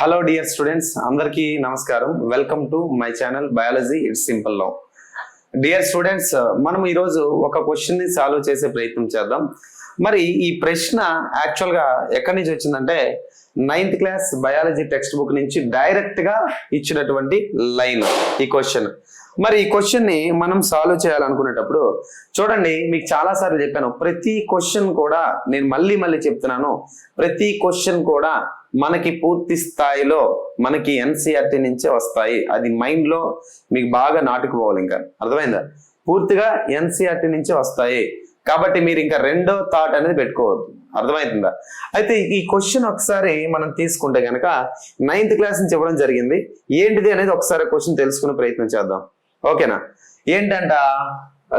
Hello dear students అందరికీ నమస్కారం. Welcome to my channel biology it's సింపుల్లో dear students మనం ఈరోజు ఒక క్వశ్చన్ని సాల్వ్ చేసే ప్రయత్నం చేద్దాం. మరి ఈ ప్రశ్న యాక్చువల్గా ఎక్కడి నుంచి వచ్చిందంటే ninth class biology text book నుంచి డైరెక్ట్గా ఇచ్చినటువంటి లైన్ ఈ క్వశ్చన్ మరి ఈ క్వశ్చన్ని మనం సాల్వ్ చేయాలనుకునేటప్పుడు చూడండి మీకు చాలా సార్లు చెప్పాను ప్రతి క్వశ్చన్ కూడా నేను మళ్ళీ మళ్ళీ చెప్తున్నాను ప్రతి క్వశ్చన్ కూడా మనకి పూర్తి స్థాయిలో మనకి ఎన్సీఆర్టీ నుంచే వస్తాయి. అది మైండ్లో మీకు బాగా నాటుకుపోవాలి ఇంకా. అర్థమైందా? పూర్తిగా ఎన్సీఆర్టీ నుంచే వస్తాయి. కాబట్టి మీరు ఇంకా రెండో థాట్ అనేది పెట్టుకోవద్దు. అర్థమవుతుందా అయితే ఈ క్వశ్చన్ ఒకసారి మనం తీసుకుంటే కనుక నైన్త్ క్లాస్ నుంచి ఇవ్వడం జరిగింది. ఏంటిది అనేది ఒకసారి క్వశ్చన్ తెలుసుకునే ప్రయత్నం చేద్దాం. ఓకేనా? ఏంటంట?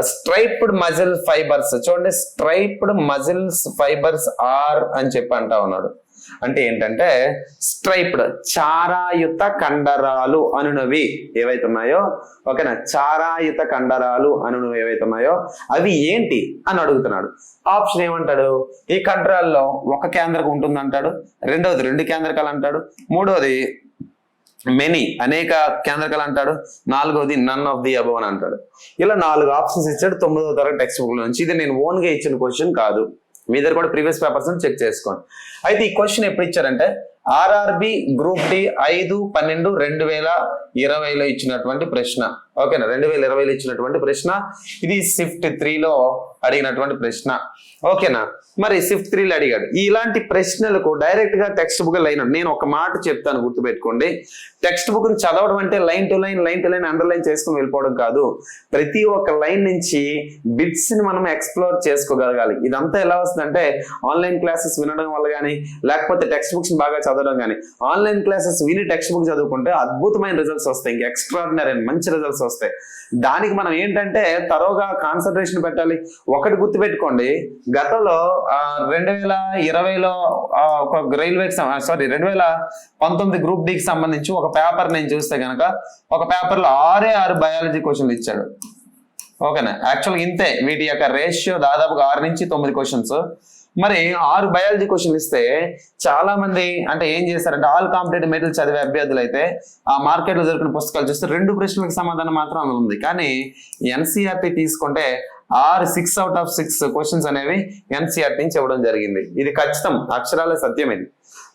స్ట్రైప్డ్ మజిల్ ఫైబర్స్ చూడండి స్ట్రైప్డ్ మజిల్స్ ఫైబర్స్ ఆర్ అని చెప్పి అంటా ఉన్నాడు. అంటే ఏంటంటే స్ట్రైప్డ్ చారాయుత కండరాలు అనునవి ఏవైతే ఉన్నాయో ఓకేనా? చారాయుత కండరాలు అనునవి ఏవైతే ఉన్నాయో అవి ఏంటి అని అడుగుతున్నాడు. ఆప్షన్ ఏమంటాడు? ఈ కండరాల్లో ఒక కేంద్రకం ఉంటుంది అంటాడు రెండవది రెండు కేంద్రకాలు అంటాడు మూడవది మెనీ అనేక కేంద్రకాలు అంటాడు నాలుగవది నన్ ఆఫ్ ది అబవ్ అని అంటాడు. ఇలా నాలుగు ఆప్షన్స్ ఇచ్చాడు తొమ్మిదవ తరగతి టెక్స్ట్ బుక్ నుంచి. ఇది నేను ఓన్గా ఇచ్చిన క్వశ్చన్ కాదు. మీ దగ్గర కూడా ప్రీవియస్ పేపర్స్ చెక్ చేసుకోండి. అయితే ఈ క్వశ్చన్ ఎప్పుడు ఇచ్చారంటే ఆర్ఆర్బి గ్రూప్ డి ఐదు పన్నెండు రెండు వేల ఇరవైలో ఇచ్చినటువంటి ప్రశ్న. ఓకేనా? రెండు వేల ఇరవైలో ఇచ్చినటువంటి ప్రశ్న. ఇది స్విఫ్ట్ త్రీలో అడిగినటువంటి ప్రశ్న. ఓకేనా? మరి స్విఫ్ట్ త్రీలో అడిగాడు. ఇలాంటి ప్రశ్నలకు డైరెక్ట్గా టెక్స్ట్ బుక్ లైన్ నేను ఒక మాట చెప్తాను గుర్తుపెట్టుకోండి. టెక్స్ట్ బుక్ని చదవడం అంటే line to line line to line underline చేసుకుని వెళ్ళిపోవడం కాదు. ప్రతి ఒక్క లైన్ నుంచి బిట్స్ని మనం ఎక్స్ప్లోర్ చేసుకోగలగాలి. ఇదంతా ఎలా వస్తుందంటే ఆన్లైన్ క్లాసెస్ వినడం వల్ల కానీ లేకపోతే టెక్స్ట్ బుక్స్ బాగా చదవడం కానీ. ఆన్లైన్ క్లాసెస్ విని టెక్స్ట్ బుక్ చదువుకుంటే అద్భుతమైన రిజల్ట్స్ వస్తాయి. ఇంకా ఎక్స్ట్రాడినరీ మంచి రిజల్ట్స్ వస్తాయి. దానికి మనం ఏంటంటే తరోగా కాన్సన్ట్రేషన్ పెట్టాలి. ఒకటి గుర్తుపెట్టుకోండి. గతంలో రెండు వేల ఇరవైలో ఒక రైల్వే సారీ రెండు వేల పంతొమ్మిది గ్రూప్ డికి సంబంధించి ఒక పేపర్ నేను చూస్తే కనుక ఒక పేపర్లో ఆరే ఆరు బయాలజీ క్వశ్చన్లు ఇచ్చాడు. ఓకేనా? యాక్చువల్గా ఇంతే. వీటి యొక్క రేషియో దాదాపుగా ఆరు నుంచి తొమ్మిది క్వశ్చన్స్ మరి ఆరు బయాలజీ క్వశ్చన్ ఇస్తే చాలా మంది అంటే ఏం చేస్తారంటే ఆల్ కాంపిటేటివ్ మెటీరియల్ చదివే అభ్యర్థులు అయితే ఆ మార్కెట్లో దొరికిన పుస్తకాలు చూస్తే రెండు ప్రశ్నలకు సమాధానం మాత్రం అందులో ఉంది. కానీ ఎన్సీఆర్టీ తీసుకుంటే ఆరు six out of six questions అనేవి ఎన్సీఆర్టీ నుంచి ఇవ్వడం జరిగింది. ఇది ఖచ్చితం అక్షరాల సత్యం ఇది.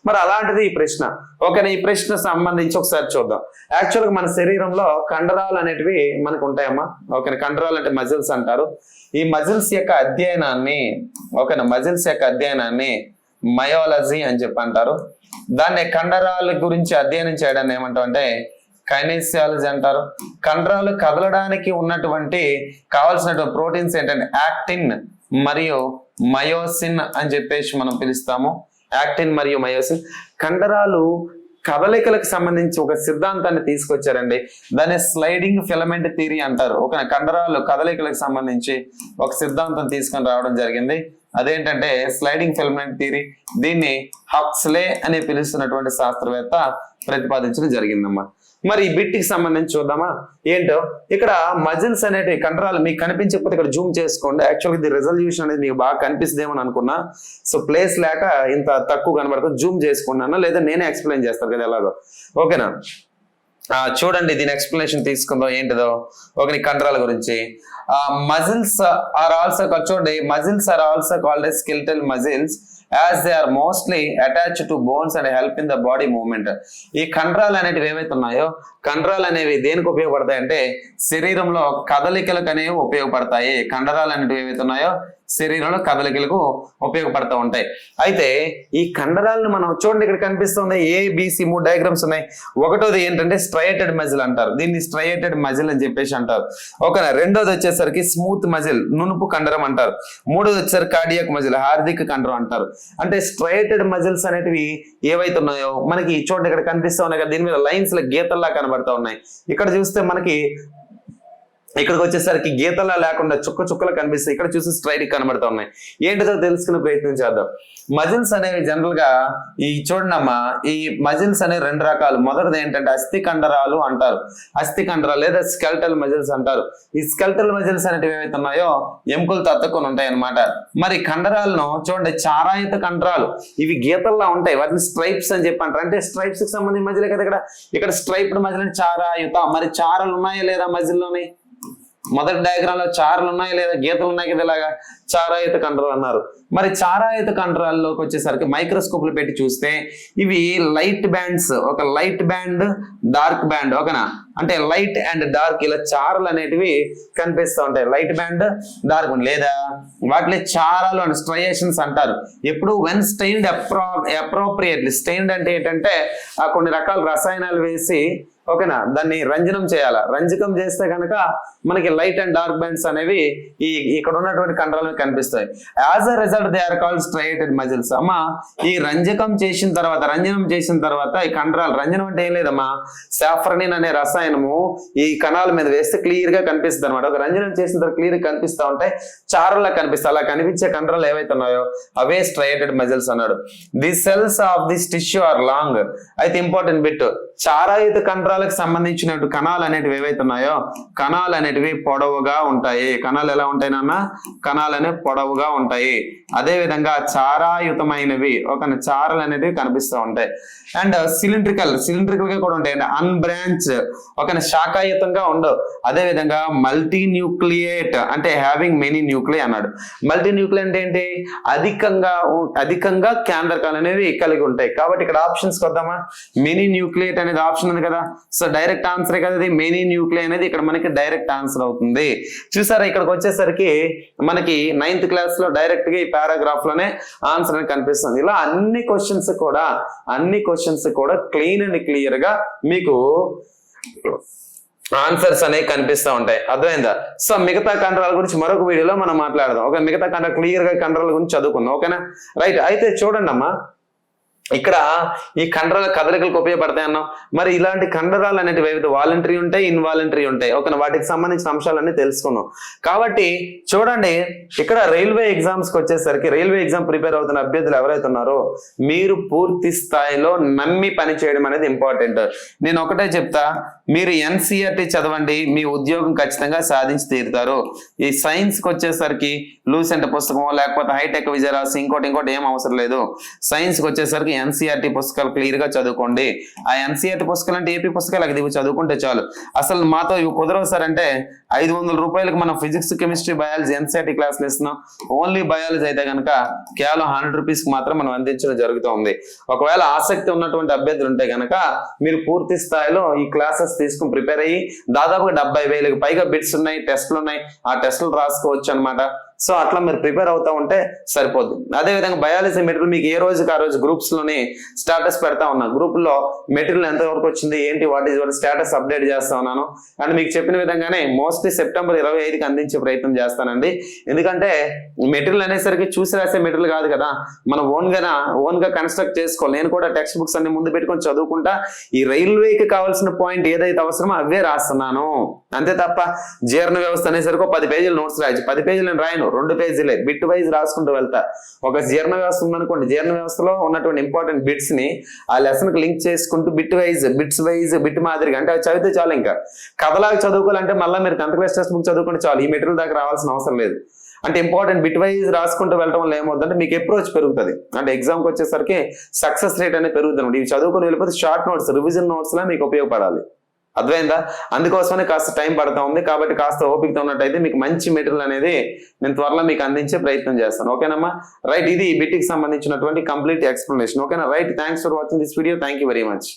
మరి అలాంటిది ఈ ప్రశ్న. ఓకేనా ఈ ప్రశ్న సంబంధించి ఒకసారి చూద్దాం. యాక్చువల్గా మన శరీరంలో కండరాలు అనేటివి మనకు ఉంటాయమ్మా. ఓకేనా కండరాలు అంటే మజిల్స్ అంటారు. ఈ మజిల్స్ యొక్క అధ్యయనాన్ని ఓకేనా మజిల్స్ యొక్క అధ్యయనాన్ని మయోలజీ అని చెప్పి అంటారు. దాన్ని కండరాల గురించి అధ్యయనం చేయడాన్ని ఏమంటాం అంటే కైనేసియాలజీ అంటారు. కండరాలు కదలడానికి ఉన్నటువంటి కావాల్సినటువంటి ప్రోటీన్స్ ఏంటంటే యాక్టిన్ మరియు మయోసిన్ అని చెప్పేసి మనం పిలుస్తాము. యాక్టిన్ మరియు మయోసిన్. కండరాలు కదలికలకు సంబంధించి ఒక సిద్ధాంతాన్ని తీసుకొచ్చారండి. దాన్ని స్లైడింగ్ ఫిలమెంట్ థియరీ అంటారు. ఒక కండరాలు కదలికలకు సంబంధించి ఒక సిద్ధాంతం తీసుకొని రావడం జరిగింది. అదేంటంటే స్లైడింగ్ ఫిలమెంట్ థియరీ దీన్ని హక్స్లే అని పిలుస్తున్నటువంటి శాస్త్రవేత్త ప్రతిపాదించడం జరిగిందమ్మా. మరి ఈ బిట్కి సంబంధించి చూద్దామా? ఏంటో? ఇక్కడ మజిల్స్ అనేటి కండరాలు మీకు కనిపించకపోతే ఇక్కడ జూమ్ చేసుకోండి. యాక్చువల్గా ఇది రిజల్యూషన్ అనేది మీకు బాగా కనిపిస్తుందేమని అనుకున్నా. సో ప్లేస్ లేక ఇంత తక్కువ కనబడుతుంది జూమ్ చేసుకున్నాను లేదా నేనే ఎక్స్ప్లెయిన్ చేస్తాను కదా ఎలాగో. ఓకేనా చూడండి దీని ఎక్స్ప్లెనేషన్ తీసుకుందాం. ఏంటిదో? ఒక కండరాల గురించి. మజిల్స్ ఆర్ ఆల్సో చూడండి muscles are also called skeletal muscles as they are mostly attach to bones and help in the body movement ఈ కండరాలు అనేటివి ఏవైతే ఉన్నాయో కండరాలు అనేవి దేనికి ఉపయోగపడతాయి అంటే శరీరంలో కదలికలకు అనేవి ఉపయోగపడతాయి. కండరాలు అనేటివి ఏమైతున్నాయో ఉన్నాయో శరీరంలో కదలికలకు ఉపయోగపడతా ఉంటాయి. అయితే ఈ కండరాలను మనం చూడండి ఇక్కడ కనిపిస్తుంది ఏబిసి మూడు డయాగ్రామ్స్ ఉన్నాయి. ఒకటోది ఏంటంటే స్ట్రయేటెడ్ మజిల్ అంటారు. దీన్ని స్ట్రయేటెడ్ మజిల్ అని చెప్పేసి అంటారు. ఒక రెండోది వచ్చేసరికి స్మూత్ మజిల్ నునుపు కండరం అంటారు. మూడోది వచ్చేసరికి కార్డియక్ మజిల్ హార్దిక్ కండరం అంటారు. అంటే స్ట్రయేటెడ్ మజిల్స్ అనేటివి ఏవైతే ఉన్నాయో మనకి చూడండి ఇక్కడ కనిపిస్తా ఉన్నాయి కదా దీని మీద లైన్స్ గీతల్లా కనబడతా ఉన్నాయి. ఇక్కడ చూస్తే మనకి ఇక్కడికి వచ్చేసరికి గీతలా లేకుండా చుక్క చుక్కలు కనిపిస్తాయి ఇక్కడ చూసి స్ట్రైట్ కనబడుతూ ఉన్నాయి. ఏంటిదో తెలుసుకునే ప్రయత్నం చేద్దాం. మజిల్స్ అనేవి జనరల్గా ఈ చూడనమ్మా ఈ మజిల్స్ అనేవి రెండు రకాలు. మొదటిది ఏంటంటే అస్థి కండరాలు అంటారు. అస్థి కండరాలు లేదా స్కెల్టల్ మజిల్స్ అంటారు. ఈ స్కెల్టల్ మజిల్స్ అనేటివి ఏవైతే ఉన్నాయో ఎముకలు తత్తుకొని ఉంటాయి అనమాట మరి కండరాలను చూడండి చారాయుత కండరాలు. ఇవి గీతల్లా ఉంటాయి. వాటిని స్ట్రైప్స్ అని చెప్పి అంటారు అంటే స్ట్రైప్స్కి సంబంధించిన మజిలే కదా ఇక్కడ? ఇక్కడ స్ట్రైప్డ్ మజిల్ చారాయుత. మరి చారలు ఉన్నాయా లేదా మజిల్లోని మొదటి డయాగ్రామ్లో చారలు ఉన్నాయి లేదా గీతలు ఉన్నాయి కదా ఇలాగా? చారాయుత కండరాలు అన్నారు. మరి చారాయుత కండరాల్లోకి వచ్చేసరికి మైక్రోస్కోప్లు పెట్టి చూస్తే ఇవి లైట్ బ్యాండ్స్ ఒక లైట్ బ్యాండ్ డార్క్ బ్యాండ్ ఓకేనా? అంటే లైట్ అండ్ డార్క్ ఇలా చారలు అనేటివి కనిపిస్తూ ఉంటాయి. లైట్ బ్యాండ్ డార్క్ లేదా? వాటిని చారాలు అండ్ స్ట్రయేషన్స్ అంటారు. ఎప్పుడు? When stained appro appropriately stained అంటే ఏంటంటే ఆ కొన్ని రకాల రసాయనాలు వేసి ఓకేనా? దాన్ని రంజనం చేయాలా? రంజకం చేస్తే కనుక మనకి లైట్ అండ్ డార్క్ బ్యాండ్స్ అనేవి ఈ ఇక్కడ ఉన్నటువంటి కండరాలు కనిపిస్తాయి. As a result they are called striated muscles అమ్మా ఈ రంజకం చేసిన తర్వాత రంజనం చేసిన తర్వాత ఈ కండరాలు రంజనం అంటే ఏం లేదమ్మా? సాఫ్రనిన్ అనే రసాయనము ఈ కణాల మీద వేస్తే క్లియర్గా కనిపిస్తుంది అనమాట ఒక రంజనం చేసిన తర్వాత క్లియర్గా కనిపిస్తా ఉంటాయి. చారులా కనిపిస్తాయి. అలా కనిపించే కండరాలు ఏవైతే ఉన్నాయో అవే స్ట్రైటెడ్ మజిల్స్ అన్నాడు. The cells of this tissue are long అయితే ఇంపార్టెంట్ బిట్ చారాయుత కండరాలకు సంబంధించిన కణాలు అనేటివి ఏవైతే ఉన్నాయో కణాలు అనేటివి పొడవుగా ఉంటాయి. కణాలు ఎలా ఉంటాయి నాన్న? కణాలు అనేవి పొడవుగా ఉంటాయి. అదే విధంగా చారాయుతమైనవి ఒక చారలు అనేటివి కనిపిస్తూ ఉంటాయి. అండ్ సిలిండ్రికల్ సిలిండ్రికల్గా కూడా ఉంటాయి. అండి అన్బ్రాంచ్ ఒక శాఖాయుతంగా ఉండవు. అదే విధంగా మల్టీ న్యూక్లియేట్ అంటే హ్యావింగ్ మెనీ న్యూక్లియర్ అన్నాడు. మల్టీ న్యూక్లియర్ అంటే ఏంటి? అధికంగా అధికంగా కేంద్రకాలు అనేవి కలిగి ఉంటాయి. కాబట్టి ఇక్కడ ఆప్షన్స్ కొద్దామా? మెనీ న్యూక్లియేట్ అనేది ఆప్షన్ ఉంది కదా. సో డైరెక్ట్ ఆన్సర్ కదా ఇది? మెనీ న్యూక్లియర్ అనేది ఇక్కడ మనకి డైరెక్ట్ ఆన్సర్ అవుతుంది. చూసారా ఇక్కడికి వచ్చేసరికి మనకి నైన్త్ క్లాస్లో డైరెక్ట్గా ఈ పారాగ్రాఫ్లోనే ఆన్సర్ అనేది కనిపిస్తుంది. ఇలా అన్ని క్వశ్చన్స్ కూడా అన్ని క్వశ్చన్స్ కూడా క్లీన్ అండ్ క్లియర్గా మీకు ఆన్సర్స్ అనేవి కనిపిస్తూ ఉంటాయి. అర్థమైందా? సో మిగతా కండరాల గురించి మరొక వీడియోలో మనం మాట్లాడదాం. ఓకే మిగతా కండ క్లియర్గా కండరాల గురించి చదువుకుందాం. ఓకేనా? రైట్. అయితే చూడండి అమ్మా ఇక్కడ ఈ కండరాల కదలికలకు ఉపయోగపడతాయి అన్నాం. మరి ఇలాంటి కండరాలు అనేటివి ఏవైతే వాలంటరీ ఉంటాయి ఇన్వాలంటరీ ఉంటాయి. ఓకే వాటికి సంబంధించిన అంశాలన్నీ తెలుసుకున్నాం. కాబట్టి చూడండి ఇక్కడ రైల్వే ఎగ్జామ్స్కి వచ్చేసరికి రైల్వే ఎగ్జామ్ ప్రిపేర్ అవుతున్న అభ్యర్థులు ఎవరైతే ఉన్నారో మీరు పూర్తి స్థాయిలో నమ్మి పని చేయడం అనేది ఇంపార్టెంట్. నేను ఒకటే చెప్తా మీరు ఎన్సీఆర్టీ చదవండి మీ ఉద్యోగం ఖచ్చితంగా సాధించి తీరుతారు. ఈ సైన్స్కి వచ్చేసరికి లూసెంట్ పుస్తకం లేకపోతే హైటెక్ విజయరాసి ఇంకోటి ఇంకోటి ఏం అవసరం లేదు. సైన్స్కి వచ్చేసరికి ఎన్సీఆర్టీ పుస్తకాలు క్లియర్గా చదువుకోండి. ఆ ఎన్సీఆర్టీ పుస్తకాలు అంటే ఏపీ పుస్తకాలు అది ఇవి చదువుకుంటే చాలు. అసలు మాతో ఇవి కుదరవు సార్ అంటే ఐదు వందల రూపాయలకు మనం ఫిజిక్స్ కెమిస్ట్రీ బయాలజీ ఎన్సీఆర్టీ క్లాసులు ఇస్తున్నాం. ఓన్లీ బయాలజీ అయితే కనుక కేవలం హండ్రెడ్ రూపీస్కి మాత్రం మనం అందించడం జరుగుతూ ఉంది ఒకవేళ ఆసక్తి ఉన్నటువంటి అభ్యర్థులు ఉంటే కనుక మీరు పూర్తి స్థాయిలో ఈ క్లాసెస్ తీసుకుని ప్రిపేర్ అయ్యి దాదాపుగా డెబ్బై వేలకు పైగా బిట్స్ ఉన్నాయి టెస్ట్లు ఉన్నాయి. ఆ టెస్టులు రాసుకోవచ్చు అన్నమాట. సో అట్లా మీరు ప్రిపేర్ అవుతా ఉంటే సరిపోద్ది. అదే విధంగా బయాలజీ మెటీరియల్ మీకు ఏ రోజుకి ఆ రోజు గ్రూప్స్లోనే స్టేటస్ పెడతా ఉన్నా గ్రూప్లో మెటీరియల్ ఎంతవరకు వచ్చింది ఏంటి వాట్ ఈస్ వాటి స్టేటస్ అప్డేట్ చేస్తా ఉన్నాను. అండ్ మీకు చెప్పిన విధంగానే మోస్ట్లీ సెప్టెంబర్ ఇరవై ఐదుకి అందించే ప్రయత్నం చేస్తానండి. ఎందుకంటే మెటీరియల్ అనేసరికి చూసి రాసే మెటీరియల్ కాదు కదా. మనం ఓన్గా కన్స్ట్రక్ట్ చేసుకోవాలి. నేను కూడా టెక్స్ట్ బుక్స్ అన్ని ముందు పెట్టుకొని చదువుకుంటా ఈ రైల్వేకి కావాల్సిన పాయింట్ ఏదైతే అవసరమో అవే రాస్తున్నాను. అంతే తప్ప జీర్ణ వ్యవస్థ అనేసరికి పది పేజీలు నోట్స్ రాయచ్చు. పది పేజీలు నేను రాయను. రెండు పేజీలే. బిట్ వైజ్ రాసుకుంటూ వెళ్తా. ఒక జీర్ణ వ్యవస్థ ఉందనుకోండి. జీర్ణ వ్యవస్థలో ఉన్నటువంటి ఇంపార్టెంట్ బిట్స్ని ఆ లెసన్కి లింక్ చేసుకుంటూ bit wise bits wise bit మాదిరిగా. అంటే అవి చదివితే చాలు ఇంకా. కథలాగా చదువుకోవాలంటే మళ్ళీ మీరు టెన్త్ క్లాస్ టెక్స్ట్ బుక్ చదువుకుంటే చాలు. ఈ మెటీరియల్ దాకా రావాల్సిన అవసరం లేదు. అంటే ఇంపార్టెంట్ బిట్ వైజ్ రాసుకుంటూ వెళ్ళడం వల్ల ఏమవుతుందంటే మీకు అప్రోచ్ పెరుగుతుంది. అంటే ఎగ్జామ్కి వచ్చేసరికి సక్సెస్ రేట్ అనేది పెరుగుతుంది. ఇవి చదువుకొని వెళ్ళిపోతే షార్ట్ నోట్స్ రివిజన్ నోట్స్ లా మీకు ఉపయోగపడాలి. అర్థమైందా? అందుకోసమే కాస్త టైం పడతా ఉంది. కాబట్టి కాస్త ఓపికతో ఉన్నట్టయితే మీకు మంచి మెటీరియల్ అనేది నేను త్వరలో మీకు అందించే ప్రయత్నం చేస్తాను. ఓకేనమ్మా? రైట్ ఇది ఈ బిట్కి సంబంధించినటువంటి కంప్లీట్ ఎక్స్ప్లెనేషన్. ఓకేనా? Right thanks for watching this video. Thank you very much.